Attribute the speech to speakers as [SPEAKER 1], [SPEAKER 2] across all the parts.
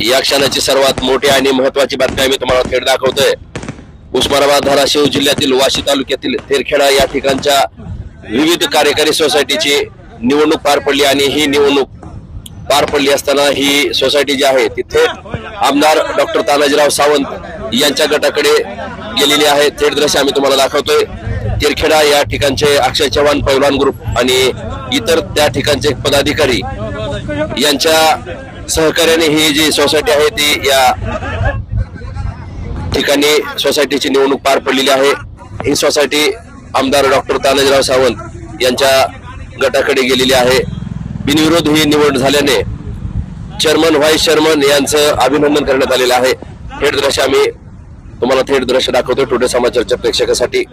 [SPEAKER 1] या क्षणाची सर्वात मोठी आणि महत्वाची बातमी आम्ही तुम्हाला थेट दाखवतोय. उस्मानाबाद धाराशिव जिल्ह्यातील वाशी तालुक्यातील तेरखेडा या ठिकाणच्या विविध कार्यकारी सोसायटीची निवडणूक पार पडली आणि ही निवडणूक पार पडली असताना ही सोसायटी जी आहे तिथे आमदार डॉक्टर तानाजीराव सावंत यांच्या गटाकडे गेलेली आहे. थेट दृश्य आम्ही तुम्हाला दाखवतोय. तिरखेडा या ठिकाणचे अक्षय चव्हाण पैलवान ग्रुप आणि इतर त्या ठिकाणचे पदाधिकारी यांच्या सहकार्याने ही जी सोसायटी आहे ती या ठिकाणी सोसायटीची निवडणूक पार पडलेली आहे. ही सोसायटी आमदार डॉक्टर तानाजीराव सावंत यांच्या गटाकडे गेलेली आहे. बिनविरोध ही निवड झाल्याने चेअरमन व्हाईस चेअरमन यांचं अभिनंदन करण्यात आलेलं आहे. थेट दृश्य आम्ही तुम्हाला थेट दृश्य दाखवतो टुडे समाचारच्या प्रेक्षकासाठी.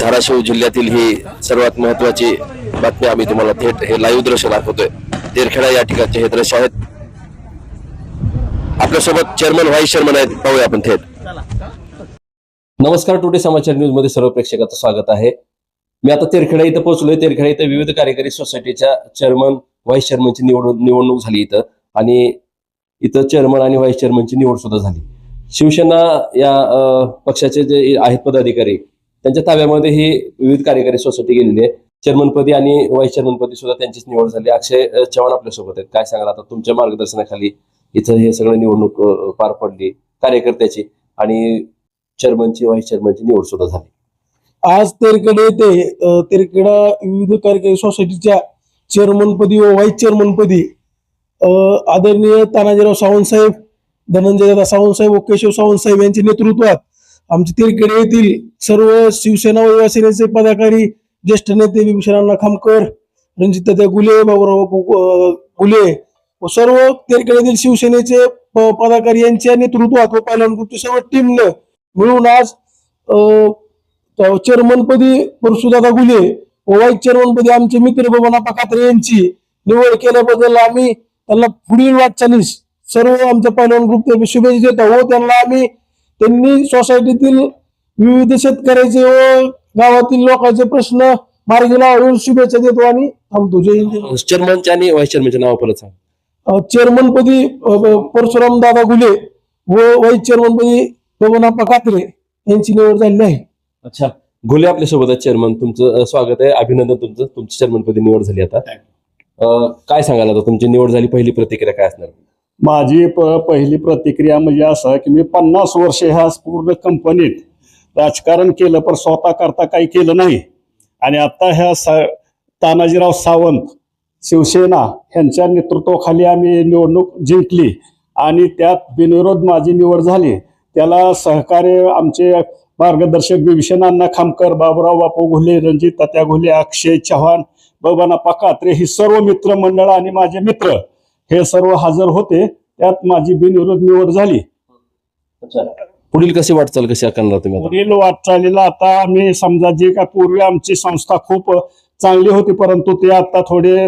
[SPEAKER 1] धाराशिव जिल्ह्यातील ही सर्वात महत्वाची बातमी आम्ही तुम्हाला थेट हे लाईव्ह दृश्य दाखवतोय. तेरखेडा या ठिकाणचे हे दृश्य आहेत. आपल्यासोबत चेअरमन व्हाईस चेअरमन आहेत. पाहूया आपण थेट. नमस्कार टुडे समाचार न्यूजमध्ये सर्व प्रेक्षकाचं स्वागत आहे. मी आता तेरखेडा इथं पोहोचलोय. तेरखेडा इथं विविध कार्यकारी सोसायटीच्या चेअरमन व्हाईस चेअरमनची निवड निवडणूक झाली इथं. आणि इथं चेअरमन आणि व्हाईस चेअरमनची निवड सुद्धा झाली. शिवसेना या पक्षाचे जे आहेत पदाधिकारी त्यांच्या ताब्यामध्ये ही विविध कार्यकारी सोसायटी गेलेली आहे. चेअरमनपदी आणि व्हाईस चेअरमनपदी सुद्धा त्यांचीच निवड झाली. अक्षय चव्हाण आपल्यासोबत आहेत. काय सांगाल आता तुमच्या मार्गदर्शनाखाली इथं हे सगळं निवडणूक पार पडली कार्यकर्त्याची आणि चेअरमनची व्हाईस चेअरमनची निवड सुद्धा झाली.
[SPEAKER 2] आज तेरकडे येथे अ, विविध कार्यकारी सोसायटीच्या चेअरमनपदी व व्हाईस चेअरमनपदी आदरणीय तानाजीराव सावंत साहेब धनंजय सावंत साहेब व केशव सावंत साहेब यांच्या नेतृत्वात आमचे तेरखेडे येथील सर्व शिवसेना व युवासेनेचे पदाधिकारी ज्येष्ठ नेते विभूषणांना खामकर रणजित गुले बाबूराव गुले व सर्व तेरखेड्यातील शिवसेनेचे प- पदाधिकारी यांच्या नेतृत्वात व पहिल्या सर्व टीमनं मिळून आज चेअरमनपदी परशुदादा गुले व वाईस चेअरमनपदी आमचे मित्र बबनापा कात्रे यांची निवड केल्याबद्दल आम्ही त्यांना पुढील वाटचालीस सर्व आमच्या पहिलवान ग्रुप शुभेच्छा देतो. व त्यांना आम्ही त्यांनी सोसायटीतील विविध शेतकऱ्याचे व गावातील लोकांचे प्रश्न मार्गी लावून शुभेच्छा देतो आणि थांबतो. जय हिंद. जय महाराष्ट्र.
[SPEAKER 1] चेअरमनचे आणि व्हाईस चेअरमनचे नाव परत सांग.
[SPEAKER 2] अ, चेअरमनपदी परशुराम दादा गुले व व्हाईस चेअरमनपदी बबनापा कात्रे यांची निवड झालेली आहे.
[SPEAKER 1] अच्छा. घोले आपल्यासोबत आहेत चेअरमन. तुमचं स्वागत आहे. अभिनंदन तुमचं. तुमची चेअरमनपदी निवड झाली आता. अं, काय सांगाल आता? तुमची निवड झाली पहिली प्रतिक्रिया काय असणार?
[SPEAKER 3] माझी प पहिली प्रतिक्रिया म्हणजे असं की मी पन्नास वर्ष ह्या पूर्ण कंपनीत राजकारण केलं पण स्वतः करता काही केलं नाही. आणि आता ह्या सा तानाजीराव सावंत शिवसेना यांच्या नेतृत्वाखाली आम्ही निवडणूक जिंकली आणि त्यात बिनविरोध माझी निवड झाली. त्याला सहकार्य आमचे मार्गदर्शक विभीषणांना खामकर बाबुराव बापू घुले रणजित तात्या घुले अक्षय चव्हाण बबना कात्रे ही सर्व मित्रमंडळ आणि माझे मित्र हे सर्व हजर होते. त्यात माझी बिनविरोध निवड झाली.
[SPEAKER 1] अच्छा. पुढील कशी वाटचाल कशी करणार तुम्ही आता?
[SPEAKER 3] पुढील वाटचालीला आता आम्ही समजा जे काय पूर्वी आमची संस्था खूप चांगली होती परंतु ते आता थोडे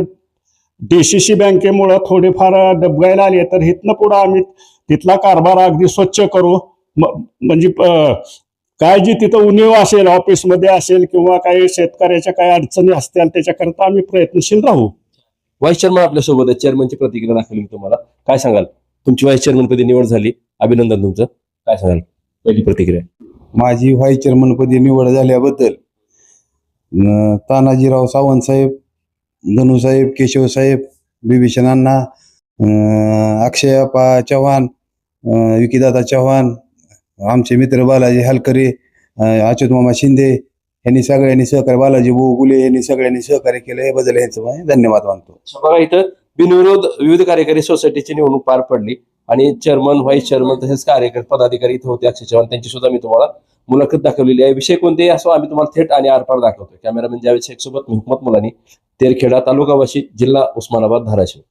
[SPEAKER 3] डीसीसी बँकेमुळं थोडेफार डबगायला आले तर इथनं पुढं आम्ही तिथला कारभार अगदी स्वच्छ करू. म- म्हणजे अं, काय जी तिथं उणीव असेल ऑफिसमध्ये असेल किंवा काही शेतकऱ्याच्या काही अडचणी असतील त्याच्याकरता आम्ही प्रयत्नशील राहू.
[SPEAKER 1] व्हाईस चेअरमन आपल्यासोबत आहे चेअरमनची प्रतिक्रिया दाखवली मी तुम्हाला. काय सांगाल? तुमची व्हाईस चेअरमनपदी निवड झाली. अभिनंदन तुमचं. काय सांगाल? पहिली प्रतिक्रिया.
[SPEAKER 4] माझी व्हाईस चेअरमनपदी निवड झाल्याबद्दल अं, तानाजीराव सावंत साहेब धनुसाहेब केशवसाहेब बिभीषणांना अं, अक्षयप्पा चव्हाण अं, विकीदादा चव्हाण आमचे मित्र बालाजी हलकरे अं, अच्युत मामा शिंदे यांनी सगळ्यांनी सहकार्य बालाजी भाऊ गुले यांनी सगळ्यांनी सहकार्य केलं याबद्दल यांचं मी धन्यवाद मानतो.
[SPEAKER 1] बघा इथं बिनविरोध विविध कार्यकारी सोसायटीची निवडणूक पार पडली. आणि चेअरमन व्हाईस चेअरमन तसेच कार्यकर्ते पदाधिकारी इथे होते अक्षय चव्हाण. त्यांची सुद्धा मी तुम्हाला मुलाखत दाखवलेली आहे. विषय कोणतेही असो आम्ही तुम्हाला थेट आणि आरपार दाखवतो कॅमेरामॅन जावेद शेख सोबत मुहम्मद हुकमत मुलानी तेरखेडा तालुका वाशी जिल्हा उस्मानाबाद धाराशिव.